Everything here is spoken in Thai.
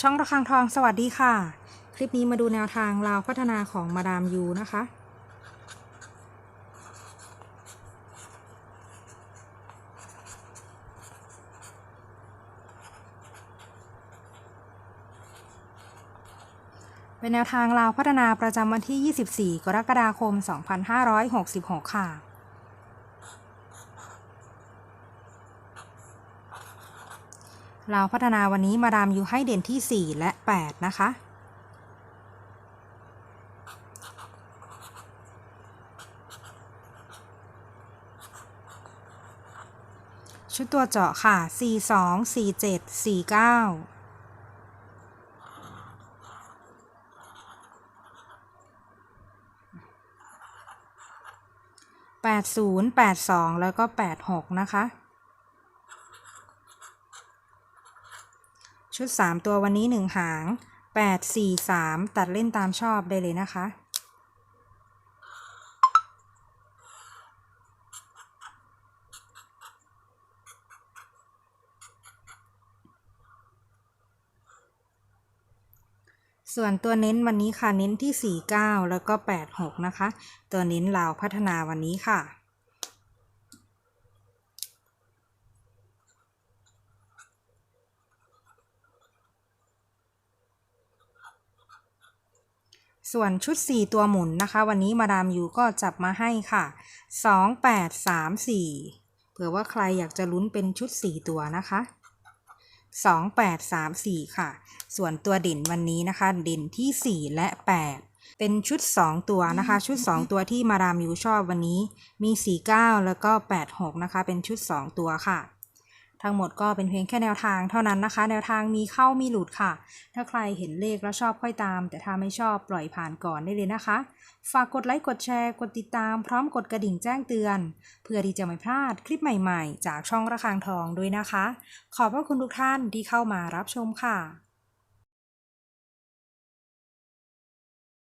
ช่องระฆังทองสวัสดีค่ะ คลิปนี้มาดูแนวทางราวพัฒนาของมาดามยูนะคะ เป็นแนวทางราวพัฒนาประจำวันที่ 24 กรกฎาคม 2566 ค่ะ เราพัฒนาวันนี้มาดามอยู่ให้เด่นที่ 4 และ 8 นะคะ ชุดตัวเจาะค่ะ 42 47 49 80 82 แล้วก็ 86 นะคะ ชุด 3 ตัววันนี้ 1 หาง 8 4 3 ตัดเล่นตามชอบได้เลยนะคะ ส่วนตัวเน้นวันนี้ค่ะ เน้นที่ 49 แล้วก็ 86 นะคะ ตัวเน้นลาวพัฒนาวันนี้ค่ะ ส่วนชุด 4 ตัวหมุนนะคะ วันนี้มาดามยูก็จับมาให้ค่ะ 2 8 3 4 เผื่อว่าใครอยากจะลุ้นเป็นชุด 4 ตัวนะคะ 2 8 3 4 ค่ะ ส่วนตัวเด่นวันนี้นะคะ เด่นที่ 4 และ 8 เป็นชุด 2 ตัวนะคะ ชุด 2 ตัวที่มาดามยูชอบวันนี้มี 49 แล้วก็ 86 นะคะ เป็นชุด 2 ตัวค่ะ ทั้งหมดก็เป็นเพียงแค่แนวทางเท่านั้นนะคะ แนวทางมีเข้ามีหลุดค่ะ ถ้าใครเห็นเลขแล้วชอบค่อยตาม แต่ถ้าไม่ชอบปล่อยผ่านก่อนได้เลยนะคะ ฝากกดไลค์กดแชร์กดติดตามพร้อมกดกระดิ่งแจ้งเตือน เพื่อที่จะไม่พลาดคลิปใหม่ๆ จากช่องระฆังทองด้วยนะคะ ขอบพระคุณทุกท่านที่เข้ามารับชมค่ะ